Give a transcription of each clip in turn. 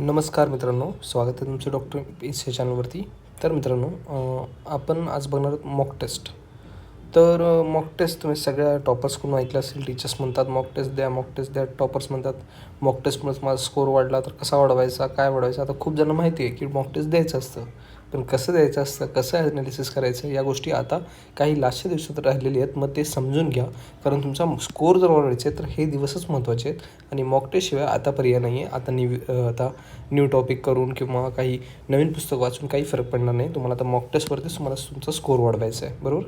नमस्कार मित्रांनो स्वागत आहे तुमचं डॉक्टर पीस या चॅनलवरती. तर मित्रांनो आपण आज बघणार आहोत मॉक टेस्ट तर मॉक टेस्ट तुम्ही सगळ्या टॉपर्सकडून ऐकलं असेल टीचर्स म्हणतात मॉक टेस्ट द्या मॉक टेस्ट द्या. टॉपर्स म्हणतात मॉक टेस्टमुळेच माझा स्कोर वाढला तर कसा वाढवायचा काय वाढवायचा? आता खूप जण माहिती आहे की मॉक टेस्ट द्यायचं असतं. पण कसं द्यायचं असतं कसं ॲनालिसिस करायचं या गोष्टी आता काही लास्टच्या दिवसात राहिलेली आहेत. मग ते समजून घ्या. कारण तुमचा स्कोर जर वाढवायचे तर हे दिवसच महत्त्वाचे आहेत. आणि मॉक टेस्टशिवाय आता पर्याय नाही आहे आता न्यू आता न्यू टॉपिक करून किंवा काही नवीन पुस्तक वाचून काही फरक पडणार नाही. तुम्हाला आता मॉक टेस्टवरतीच तुम्हाला तुमचा स्कोर वाढवायचा आहे. बरोबर?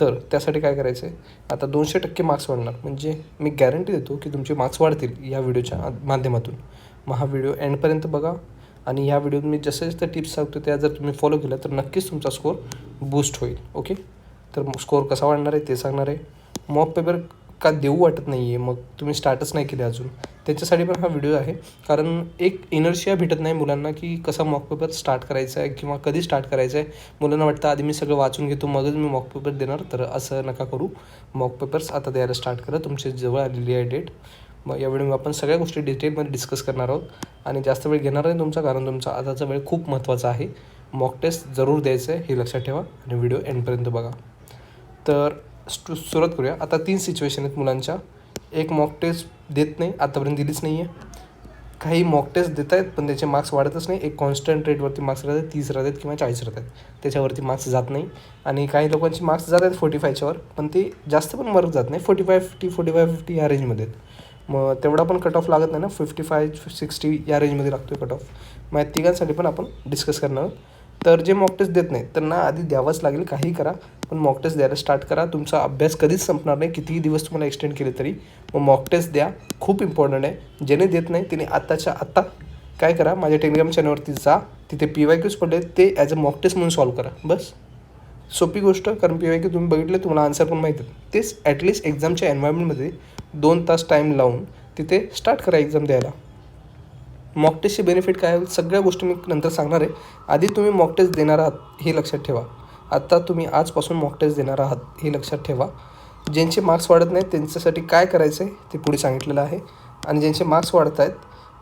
तर त्यासाठी काय करायचं आहे आता दोनशे टक्के मार्क्स वाढणार. म्हणजे मी गॅरंटी देतो की तुमचे मार्क्स वाढतील या व्हिडिओच्या माध्यमातून. मग हा व्हिडिओ एंडपर्यंत बघा. आणि ह्या व्हिडिओत मी जसं जसं टिप्स सांगतो त्या जर तुम्ही फॉलो केलं तर नक्कीच तुमचा स्कोर बूस्ट होईल ओके तर स्कोर कसा वाढणार आहे ते सांगणार आहे. मॉक पेपर का देऊ वाटत नाही आहे मग तुम्ही स्टार्टच नाही केले अजून. त्याच्यासाठी पण हा व्हिडिओ आहे. कारण एक इनर्शिया भेटत नाही मुलांना की कसा मॉक पेपर स्टार्ट करायचा आहे किंवा कधी स्टार्ट करायचा आहे. मुलांना वाटतं आधी मी सगळं वाचून घेतो मगच मी मॉक पेपर देणार. तर असं नका करू. मॉक पेपर्स आता द्यायला स्टार्ट करा. तुमच्या जवळ आलेली आहे डेट मग या व्हिडिओ आपण सगळ्या गोष्टी डिटेलमध्ये डिस्कस करणार आहोत. आणि जास्त वेळ घेणार नाही तुमचा कारण तुमचा आताचा वेळ खूप महत्त्वाचा आहे. मॉक टेस्ट जरूर द्यायचं आहे हे लक्षात ठेवा आणि व्हिडिओ एंडपर्यंत बघा. तर स्टु सुरुवात करूया. आता तीन सिच्युएशन आहेत मुलांच्या. एक मॉक टेस्ट देत नाही आतापर्यंत दिलीच नाही आहे काही मॉक टेस्ट देत आहेत पण त्याचे मार्क्स वाढतच नाही. एक कॉन्स्टंट रेटवरती मार्क्स राहतात तीस राहतात किंवा चाळीस राहतात. त्याच्यावरती मार्क्स जात नाही. आणि काही लोकांचे मार्क्स जात आहेत फोर्टी फायच्यावर पण ते जास्त पण मार्क जात नाही. Forty five fifty forty five fifty ह्या रेंजमध्ये आहेत. मग तेवढा पण कट ऑफ लागत नाही ना? फिफ्टी फाय सिक्स्टी या रेंजमध्ये लागतो आहे कट ऑफ मग या तिघांसाठी पण आपण डिस्कस करणार आहोत. तर जे मॉक टेस्ट देत नाहीत त्यांना आधी द्यावंच लागेल काही करा. पण मॉक टेस्ट द्यायला स्टार्ट करा. तुमचा अभ्यास कधीच संपणार नाही. कितीही दिवस तुम्हाला एक्सटेंड केले तरी. मग मॉक टेस्ट द्या. खूप इम्पॉर्टंट आहे. ज्याने देत नाही त्याने आत्ताच्या आत्ता काय करा? माझ्या टेलिग्राम चॅनलवरती जा. तिथे पी वाय क्यूज पडले ते ॲज अ मॉक टेस्ट म्हणून सॉल्व करा. बस. सोपी गोष्ट कारण पी वाय क्यू तुम्ही बघितले तुम्हाला आन्सर पण माहीत आहे तेच ॲटलिस्ट एक्झामच्या एन्व्हायरमेंटमध्ये दोन तास टाईम लावून तिथे स्टार्ट करा एक्झाम द्यायला. मॉक टेस्टचे बेनिफिट काय सगळ्या गोष्टी मी नंतर सांगणार आहे. आधी तुम्ही मॉक टेस्ट देणार आहात हे लक्षात ठेवा. आत्ता तुम्ही आजपासून मॉक टेस्ट देणार आहात हे लक्षात ठेवा. ज्यांचे मार्क्स वाढत नाहीत त्यांच्यासाठी काय करायचं आहे ते पुढे सांगितलेलं आहे. आणि ज्यांचे मार्क्स वाढत आहेत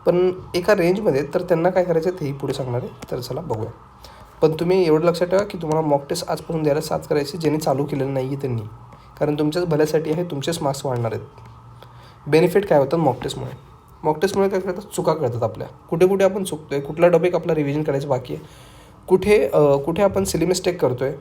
पण एका रेंजमध्ये तर त्यांना काय करायचं आहे तेही पुढे सांगणार आहे. तर चला बघूया. पण तुम्ही एवढं लक्षात ठेवा की तुम्हाला मॉक टेस्ट आजपासून द्यायला साथ करायची ज्यांनी चालू केलेलं नाही आहे त्यांनी. कारण तुमच्याच भल्यासाठी आहे तुमचेच मार्क्स वाढणार आहेत. बेनिफिट काय होतं? मॉक टेस्टमुळे मॉक टेस्टमुळे काय करतात? चुका कळतात आपल्या. कुठे कुठे आपण चुकतो आहे कुठला टॉपिक आपला रिव्हिजन करायचं बाकी आहे. कुठे कुठे आपण सिली मिस्टेक करतो आहे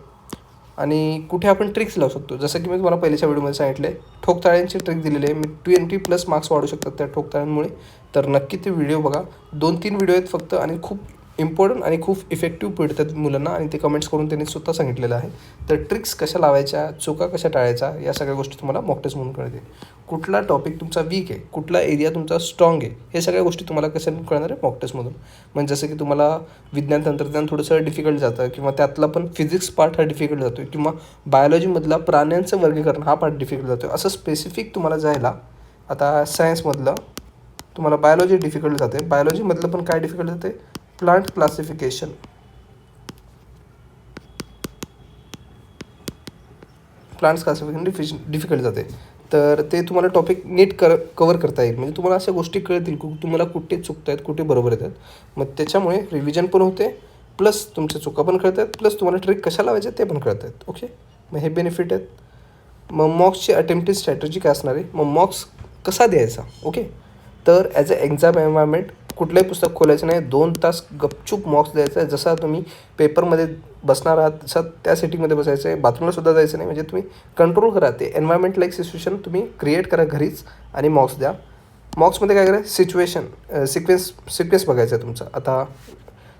आणि कुठे आपण ट्रिक्स लावू शकतो. जसं की मी तुम्हाला पहिल्याच्या व्हिडिओमध्ये सांगितले ठोकताळ्यांची ट्रिक दिलेली आहे. मी ट्वेंटी प्लस मार्क्स वाढू शकतात त्या ठोकताळ्यांमुळे. तर नक्की ते व्हिडिओ बघा. दोन तीन व्हिडिओ आहेत फक्त आणि खूप इम्पॉर्टंट आणि खूप इफेक्टिव्ह पडतात मुलांना आणि ते कमेंट्स करून त्यांनी स्वतः सांगितलेलं आहे. तर ट्रिक्स कशा लावायच्या चुका कशा टाळायच्या या सगळ्या गोष्टी तुम्हाला मॉकटेस्ट म्हणून कळते कुठला टॉपिक तुमचा वीक आहे कुठला एरिया तुमचा स्ट्रॉंग आहे हे सगळ्या गोष्टी तुम्हाला कशा कळणार आहे मॉकटेस्टमधून म्हणजे जसं की तुम्हाला विज्ञान तंत्रज्ञान थोडंसं डिफिकल्ट जातं किंवा त्यातला पण फिजिक्स पार्ट हा डिफिकल्ट जातो किंवा बायोलॉजीमधला प्राण्यांचं वर्गीकरण हा पार्ट डिफिकल्ट जातो असं स्पेसिफिक तुम्हाला जायला आता सायन्समधलं तुम्हाला बायोलॉजी डिफिकल्ट जाते. बायोलॉजीमधलं पण काय डिफिकल्ट जाते? Plant classification. प्लांट्स क्लासिफिकेशन डिफिश डिफिकल्ट जाते. तर ते तुम्हाला टॉपिक नीट कर कवर करता येईल. म्हणजे तुम्हाला अशा गोष्टी कळतील की तुम्हाला कुठे चुकत आहेत कुठे बरोबर येतात. मग त्याच्यामुळे रिव्हिजन पण होते प्लस तुमच्या चुका पण कळत आहेत प्लस तुम्हाला ट्रिक कशा लावायच्या ते पण कळत आहेत ओके मग हे बेनिफिट आहेत. मग मॉक्सची अटेम्प्टेड स्ट्रॅटजी काय असणार आहे? मग मॉक्स कसा द्यायचा? ओके तर ॲज अ एक्झाम एन्व्हायरमेंट कुठलंही पुस्तक खोलायचं नाही. दोन तास गपचूप मॉक्स द्यायचा आहे. जसा तुम्ही पेपरमध्ये बसणार आहात तसं त्या सिटीमध्ये बसायचं आहे. बाथरूमलासुद्धा जायचं नाही. म्हणजे तुम्ही कंट्रोल करा ते. एन्व्हायरमेंट लाईक सिच्युएशन तुम्ही क्रिएट करा घरीच आणि मॉक्स द्या. मॉक्समध्ये काय करा? सिच्युएशन सिक्वेन्स सिक्वेन्स बघायचं आहे तुमचा. आता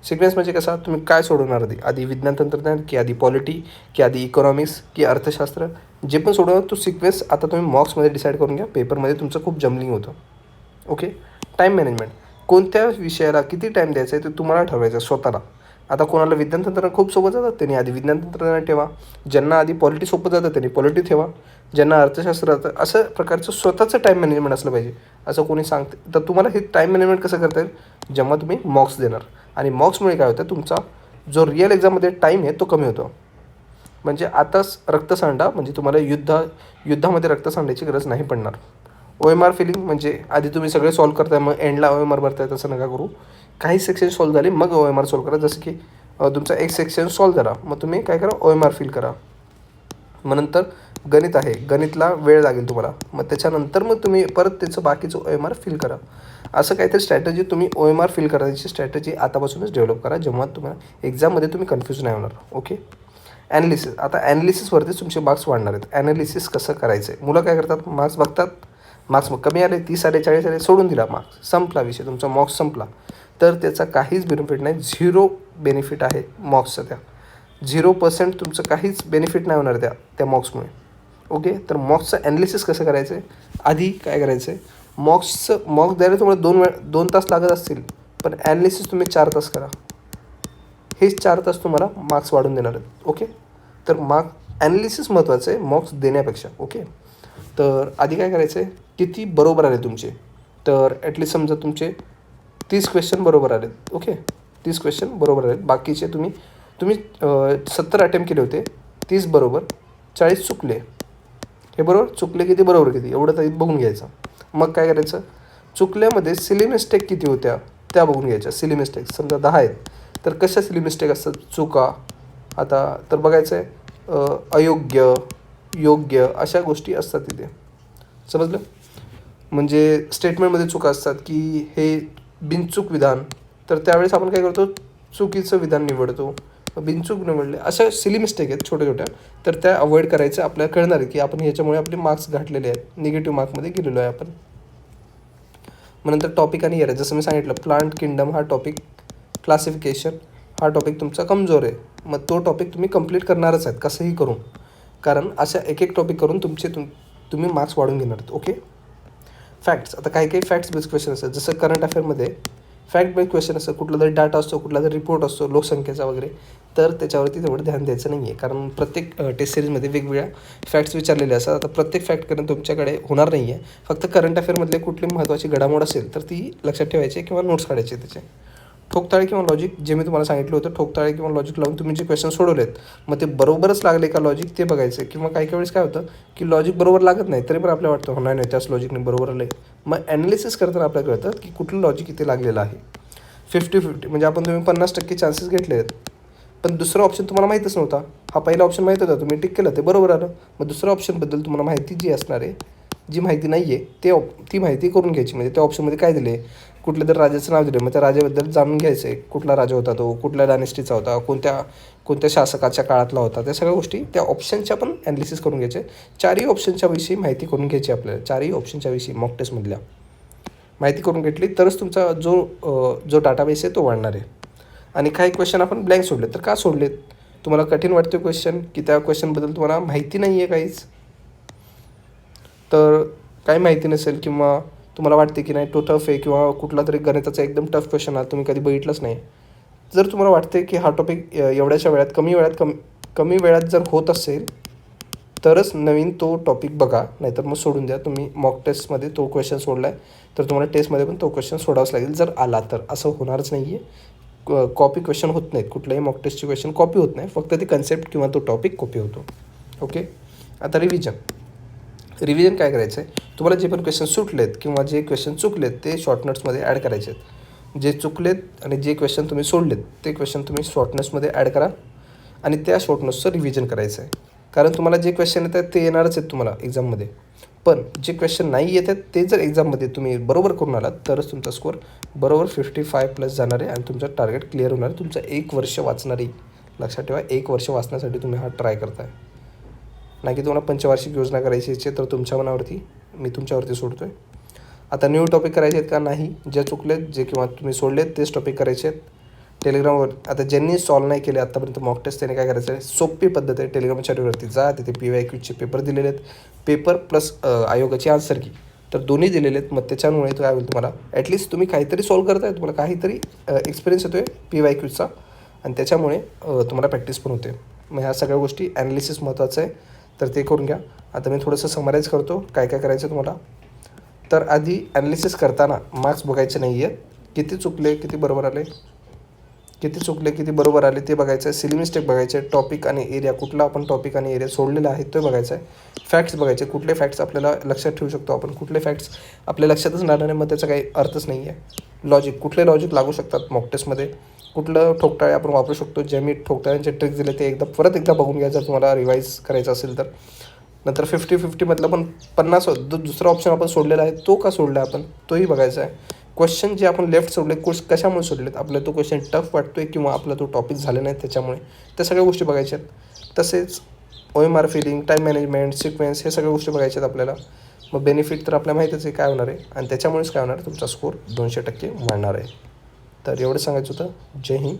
सिक्वेन्स म्हणजे कसा? तुम्ही काय सोडवणार आधी? आधी विज्ञान तंत्रज्ञान की आधी पॉलिटी की आधी इकॉनॉमिक्स की अर्थशास्त्र? जे पण सोडवणार तो सिक्वेन्स आता तुम्ही मॉक्समध्ये डिसाईड करून घ्या. पेपरमध्ये तुमचं खूप जमलिंग होतं. ओके टाईम मॅनेजमेंट कोणत्या विषयाला किती टाईम द्यायचा आहे ते तुम्हाला ठरवायचं आहे स्वतःला. आता कोणाला विज्ञान तंत्रज्ञान खूप सोपं जातात त्यांनी आधी विज्ञान तंत्रज्ञान ठेवा. ज्यांना आधी पॉलिटी सोपं जातं त्यांनी पॉलिटी ठेवा. ज्यांना अर्थशास्त्र जातं असं प्रकारचं स्वतःचं टाईम मॅनेजमेंट असलं पाहिजे. असं कोणी सांगते तर तुम्हाला हे टाईम मॅनेजमेंट कसं करता येईल? जेव्हा तुम्ही मॉक्स देणार. आणि मॉक्समुळे काय होतं? तुमचा जो रिअल एक्झाममध्ये टाईम आहे तो कमी होतो. म्हणजे आताच रक्तसांडा म्हणजे तुम्हाला युद्ध युद्धामध्ये रक्त सांडायची गरज नाही पडणार. ओ एम आर फिलिंग म्हणजे आधी तुम्ही सगळे सॉल्व करताय मग एंडला ओ एम आर भरताय तसं नका करू. काही सेक्शन सॉल्व झाले मग ओ एम आर सॉल्व करा. जसं की तुमचा एक सेक्शन सॉल्व झाला मग तुम्ही काय करा? ओ एम आर फिल करा. मग नंतर गणित आहे. गणितला वेळ लागेल तुम्हाला. मग त्याच्यानंतर मग तुम्ही परत त्याचं बाकीचं ओ एम आर फिल करा. असं काहीतरी स्ट्रॅटजी तुम्ही ओ एम आर फिल करायची स्ट्रॅटजी आतापासूनच डेव्हलप करा जेव्हा तुम्हाला एक्झाममध्ये तुम्ही कन्फ्यूज नाही होणार. ओके ॲनालिसिस आता ॲनालिसिसवरतीच तुमचे मार्क्स वाढणार आहेत. ॲनालिसिस कसं करायचं आहे मुलं काय करतात? मार्क्स बघतात. मार्क्स मग कमी आले तीस आले चाळीस आले सोडून दिला मार्क्स. संपला विषय तुमचा मॉक्स संपला. तर त्याचा काहीच बेनिफिट नाही. झिरो बेनिफिट आहे मॉक्सचा त्या. झिरो पर्सेंट तुमचं काहीच बेनिफिट नाही होणार त्या त्या मॉक्समुळे ओके तर मॉक्सचं ॲनालिसिस कसं करायचं आहे आधी काय करायचं आहे मॉक्सचं मॉक्स द्यायला तुम्हाला दोन वेळ दोन तास लागत असतील. पण ॲनालिसिस तुम्ही चार तास करा. हेच चार तास तुम्हाला मार्क्स वाढून देणार आहेत. ओके तर मार्क ॲनालिसिस महत्त्वाचं आहे मॉक्स देण्यापेक्षा. ओके तर आधी काय करायचं आहे किती बरोबर आले तुमचे? तर ॲटलीस्ट समजा तुमचे तीस क्वेश्चन बरोबर आलेत ओके तीस क्वेश्चन बरोबर आलेत. बाकीचे तुम्ही तुम्ही सत्तर अटेम्प्ट केले होते तीस बरोबर चाळीस चुकले. हे बरोबर? चुकले किती? बरोबर किती? एवढं तरी बघून घ्यायचं. मग काय करायचं? चुकल्यामध्ये सिली मिस्टेक किती होत्या? त्या बघून घ्यायच्या. सिली मिस्टेक समजा दहा आहेत. तर कशा सिली मिस्टेक असतात? चुका. आता तर बघायचं आहे अयोग्य. योग्य अशा गोष्टी असतात तिथे. समजलं? म्हणजे स्टेटमेंटमध्ये चुका असतात की हे बिनचूक विधान तर त्यावेळेस आपण काय करतो? चुकीचं विधान निवडतो. बिनचूक निवडले अशा सिली मिस्टेक आहेत छोट्या छोट्या. तर त्या अवॉइड करायच्या आपल्याला कळणार आहे की आपण ह्याच्यामुळे आपले मार्क्स घाटलेले आहेत. निगेटिव्ह मार्कमध्ये गेलेलो आहे आपण. मग नंतर टॉपिक आणि आहे जसं मी सांगितलं प्लांट किंगडम हा टॉपिक क्लासिफिकेशन हा टॉपिक तुमचा कमजोर आहे. मग तो टॉपिक तुम्ही कंप्लीट करणारच आहेत. कसंही करून. कारण अशा एक एक टॉपिक करून तुमचे तुम तुम्ही मार्क्स वाढून घेणार आहेत ओके फॅक्ट्स आता काही काही फॅक्ट्स बेस्ड क्वेश्चन असतात. जसं करंट अफेअरमध्ये फॅक्ट बेस्ड क्वेश्चन असतं. कुठला तरी डाटा असतो कुठला तरी रिपोर्ट असतो लोकसंख्येचा वगैरे. तर त्याच्यावरती तेवढं ध्यान द्यायचं नाही आहे कारण प्रत्येक टेस्ट सिरीजमध्ये वेगवेगळ्या फॅक्ट्स विचारलेले असतात. आता प्रत्येक फॅक्ट करणं तुमच्याकडे होणार नाही आहे फक्त करंट अफेअरमधले कुठली महत्त्वाची घडामोड असेल तर ती लक्षात ठेवायची किंवा नोट्स काढायचे त्याचे. ठोकताळे किंवा लॉजिक जे मी तुम्हाला सांगितलं होतं ठोकताळे किंवा लॉजिक लावून तुम्ही जे क्वेश्चन सोडवलेत मग ते बरोबरच लागले का लॉजिक ते बघायचं. किंवा काही काही वेळेस काय होतं की लॉजिक बरोबर लागत नाही तरी पण आपल्याला वाटतं होणार नाही नाही त्याच लॉजिकने बरोबर आलं मग ॲनालिसिस करताना आपल्याला कळतं की कुठलं लॉजिक इथे लागलेलं आहे. फिफ्टी फिफ्टी म्हणजे आपण तुम्ही पन्नास टक्के चान्सेस घेतले आहेत पण दुसरा ऑप्शन तुम्हाला माहीतच नव्हता. हा पहिला ऑप्शन माहीत होता तुम्ही टिक केलं ते बरोबर आलं. मग दुसऱ्या ऑप्शनबद्दल तुम्हाला माहिती जी असणार आहे जी माहिती नाही आहे ते ऑप ती माहिती करून घ्यायची. म्हणजे त्या ऑप्शनमध्ये काय दिले कुठल्या तर राजाचं नाव दिलं मग त्या राजाबद्दल जाणून घ्यायचं आहे कुठला राजा होता तो? कुठल्या डायनेस्टीचा होता? कोणत्या कोणत्या शासकाच्या काळातला होता? त्या सगळ्या गोष्टी त्या ऑप्शनच्या पण ॲनालिसिस करून घ्यायचे. चारही ऑप्शनच्या विषयी माहिती करून घ्यायची आपल्याला. चारही ऑप्शनच्या विषयी मॉक टेस्टमधल्या माहिती करून घेतली तरच तुमचा जो जो डाटाबेस आहे तो वाढणार आहे. आणि काही क्वेश्चन आपण ब्लँक सोडले तर का सोडलेत? तुम्हाला कठीण वाटते क्वेश्चन की त्या क्वेश्चनबद्दल तुम्हाला माहिती नाही आहे काहीच? तर काही माहिती नसेल किंवा तुम्हाला वाटते की नाही तो टफ आहे किंवा कुठला तरी गणिताचा एकदम टफ क्वेश्चन आहे तुम्ही कधी बघितलंच नाही. जर तुम्हाला वाटते की हा टॉपिक एवढ्याच्या वेळात कमी वेळात कमी कमी वेळात जर होत असेल तरच नवीन तो टॉपिक बघा नाहीतर मग सोडून द्या. तुम्ही मॉक टेस्टमध्ये तो क्वेश्चन सोडला आहे तर तुम्हाला टेस्टमध्ये पण तो क्वेश्चन सोडावाच लागेल. जर आला तर असं होणारच नाही आहे कॉपी क्वेश्चन होत नाहीत. कुठल्याही मॉक टेस्टची क्वेश्चन कॉपी होत नाही. फक्त ती कन्सेप्ट किंवा तो टॉपिक कॉपी होतो. ओके आता रिव्हिजन रिव्हिजन काय करायचं आहे तुम्हाला जे पण क्वेश्चन सुटलेत किंवा जे क्वेश्चन चुकलेत ते शॉर्ट नोट्समध्ये ॲड करायचे आहेत. जे चुकलेत आणि जे क्वेश्चन तुम्ही सोडलेत ते क्वेश्चन तुम्ही शॉर्ट नोट्समध्ये ॲड करा आणि त्या शॉर्ट नोट्सचं रिव्हिजन करायचं आहे. कारण तुम्हाला जे क्वेश्चन येतात ते येणारच आहेत तुम्हाला एक्झाममध्ये पण जे क्वेश्चन नाही येत आहेत ते जर एक्झाममध्ये तुम्ही बरोबर करून आलात तरच तुमचा स्कोअर बरोबर फिफ्टी फाय प्लस जाणार आहे आणि तुमचं टार्गेट क्लिअर होणार. आहे तुमचं एक वर्ष वाचणारी लक्षात ठेवा एक वर्ष वाचण्यासाठी तुम्ही हा ट्राय करताय. नाही की तुम्हाला पंचवार्षिक योजना करायची आहे तर तुमच्या मनावरती मी तुमच्यावरती सोडतो आहे आता न्यू टॉपिक करायचे आहेत का? नाही. जे चुकलेत जे किंवा तुम्ही सोडलेत तेच टॉपिक करायचे आहेत. टेलिग्रामवर आता ज्यांनी सॉल्व नाही केले आत्तापर्यंत मॉक टेस्ट त्याने काय करायचं आहे सोपी पद्धत आहे. टेलिग्राम चॅनलवरती जा. तिथे पी वाय क्यूचे पेपर दिलेले आहेत. पेपर प्लस आयोगाची आन्सर की तर दोन्ही दिलेले आहेत. मग त्याच्यामुळे तो काय होईल तुम्हाला ॲटलिस्ट तुम्ही काहीतरी सॉल्व करताय. तुम्हाला काहीतरी एक्सपिरियन्स येतो आहे पी वाय क्यूचा आणि त्याच्यामुळे तुम्हाला प्रॅक्टिस पण होते मग ह्या सगळ्या गोष्टी ॲनालिसिस महत्त्वाचं आहे. तर ते करून घ्या. आता मी थोडंसं समराईज करतो काय काय करायचं तुम्हाला. तर आधी ॲनालिसिस करताना मार्क्स बघायचे नाही आहेत किती चुकले किती बरोबर आले? किती चुकले किती बरोबर आले ते बघायचं आहे सिली मिस्टेक बघायचे आहे टॉपिक आणि एरिया कुठला आपण टॉपिक आणि एरिया सोडलेला आहे तो बघायचा आहे फॅक्ट्स बघायचे. कुठले फॅक्ट्स आपल्याला लक्षात ठेवू शकतो आपण? कुठले फॅक्ट्स आपल्या लक्षातच राहणार नाही मग त्याचा काही अर्थच नाही आहे लॉजिक कुठले लॉजिक लागू शकतात? मॉक टेस्टमध्ये कुठलं ठोकटाळे आपण वापरू शकतो जे मी ठोकटाळ्यांचे ट्रिक्स दिले ते एकदा परत एकदा बघून घ्या जर तुम्हाला रिवाईज करायचं असेल तर. नंतर फिफ्टी फिफ्टीमधलं पण पन्नास जो दुसरा ऑप्शन आपण सोडलेला आहे तो का सोडला आहे आपण? तोही बघायचा आहे. क्वेश्चन जे आपण लेफ्ट सोडले कोर्स कशामुळे सोडलेत? आपल्याला तो क्वेश्चन टफ वाटतो आहे किंवा आपला तो टॉपिक झाला नाही त्याच्यामुळे? त्या सगळ्या गोष्टी बघायच्या आहेत. तसेच O M R filling time management sequence हे सगळ्या गोष्टी बघायच्या आहेत आपल्याला. मग बेनिफिट तर आपल्या माहितीच आहे काय होणार आहे? आणि त्याच्यामुळेच काय होणार? आहे तुमचा स्कोर दोनशे टक्के वाढणार आहे. तर एवढं सांगायचं होतं. जय हिंद.